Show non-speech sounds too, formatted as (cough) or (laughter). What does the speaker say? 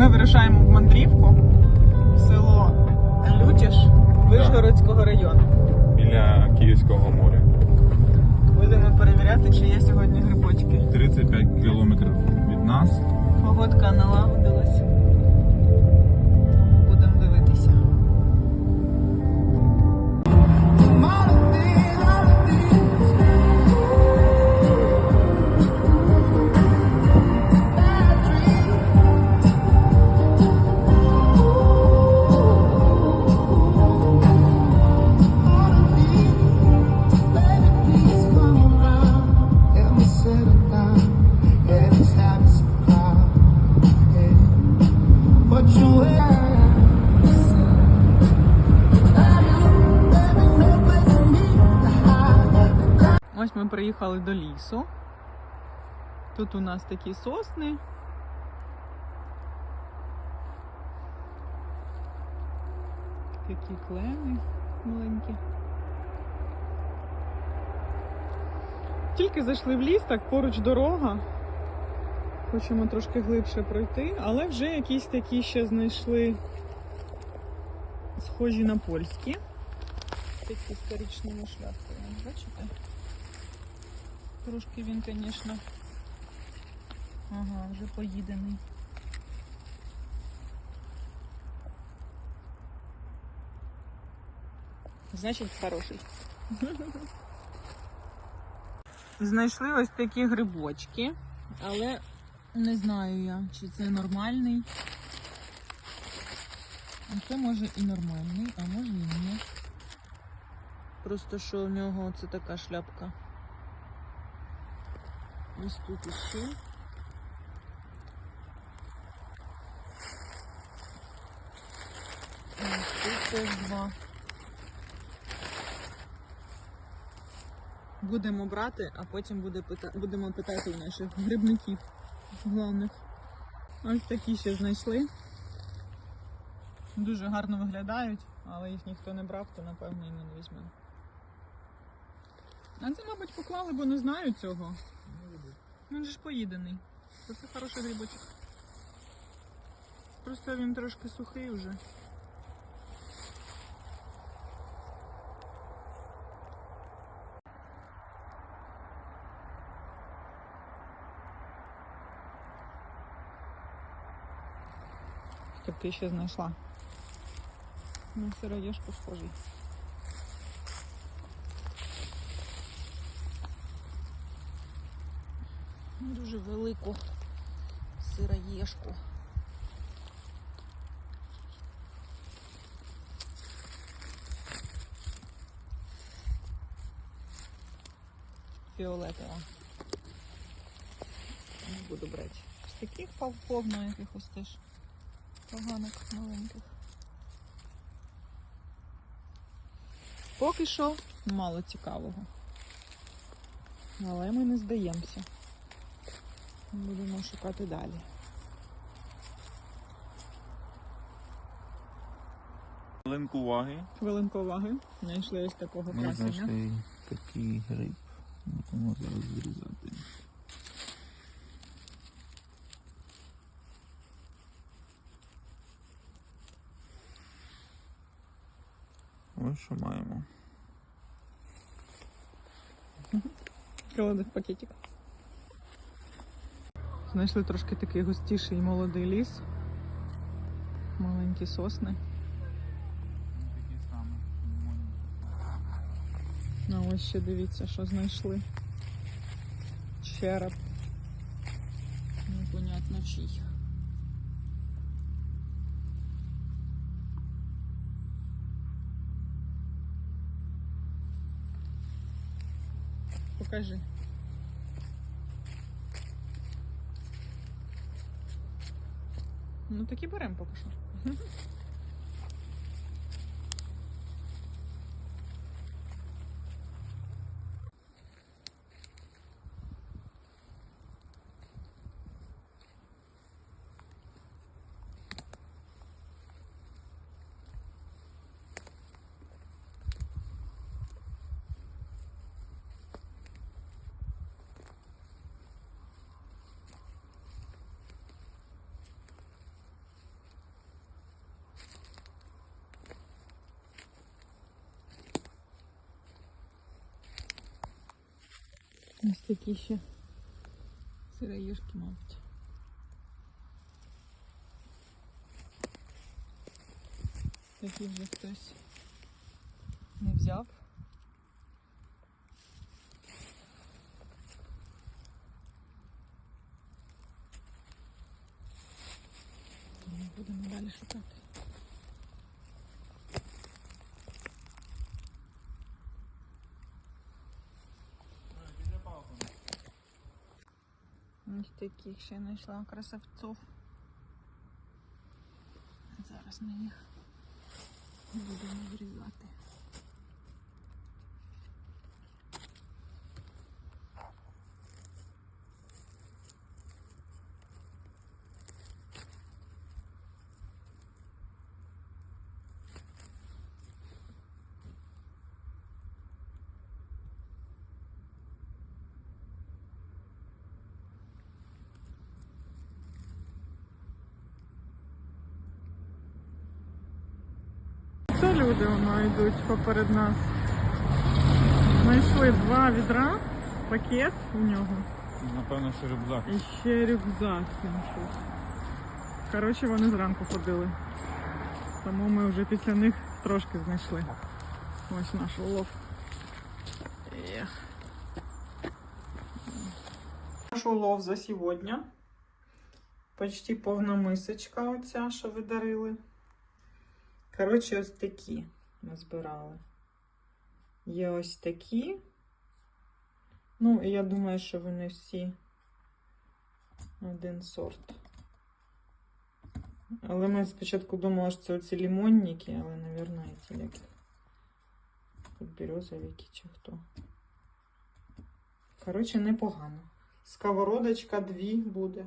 Ми вирушаємо в мандрівку в село Лютіш Вишгородського району. Біля Київського моря. Будемо перевіряти, чи є сьогодні грибочки. 35 кілометрів від нас. Погодка налагодилась. Приїхали до лісу. Тут у нас такі сосни. Такі клени маленькі. Тільки зайшли в ліс, так поруч дорога. Хочемо трошки глибше пройти, але вже якісь такі ще знайшли схожі на польські. Такі з коричневою шляпкою, бачите? Трошки він, звісно. Ага, вже поїдений. Значить, хороший. (laughs) Знайшли ось такі грибочки, але не знаю я, чи це нормальний. А Це може і нормальний, а може і ні. Просто що у нього це така шляпка. Ось тут іще. Ось тут два. Будемо брати, а потім буде пита... будемо питати у наших грибників головних. Ось такі ще знайшли. Дуже гарно виглядають, але їх ніхто не брав, то напевно і не візьмемо. А це, мабуть, поклали, бо не знаю цього. Він же ж поїдений. То це хороший грибочок. Просто він трошки сухий вже. Щоб ти ще знайшла. На сироєшку схожий. Дуже велику сироєшку. Фіолетова. Не буду брати. Ось таких пов- повно якихось теж поганок маленьких. Поки що мало цікавого. Але ми не здаємося. Будемо шукати далі. Хвилинку уваги. Хвилинку уваги. Знайшли ось такого Ми красення. знайшли такий гриб. Будемо зараз зрізати. Ось що маємо. Клади в пакетик. Знайшли трошки такий густіший молодий ліс. Маленькі сосни. А ось ще дивіться, що знайшли. Череп. Непонятно чий. Покажи. Ну такі беремо поки що. Ось такі ще сироїжки, мабуть. Такі вже хтось не взяв. Ми Будемо далі шукати. Ось таких ще знайшла красавців. Зараз ми їх будемо зрізати. Це люди воно йдуть поперед нас. Знайшли два відра, пакет у нього Напевно, що рюкзак. і ще рюкзак щось. Коротше, вони зранку ходили. Тому ми вже після них трошки знайшли. Ось наш улов. Ех. Наш улов за сьогодні. Почти повна мисочка оця, що ви дарили. Коротше, ось такі ми збирали. Є ось такі. Ну, я думаю, що вони всі один сорт. Але ми спочатку думали, що це оці лімонники, але, мабуть, ці як березовики чи хто. Коротше, непогано. Сковородочка дві буде.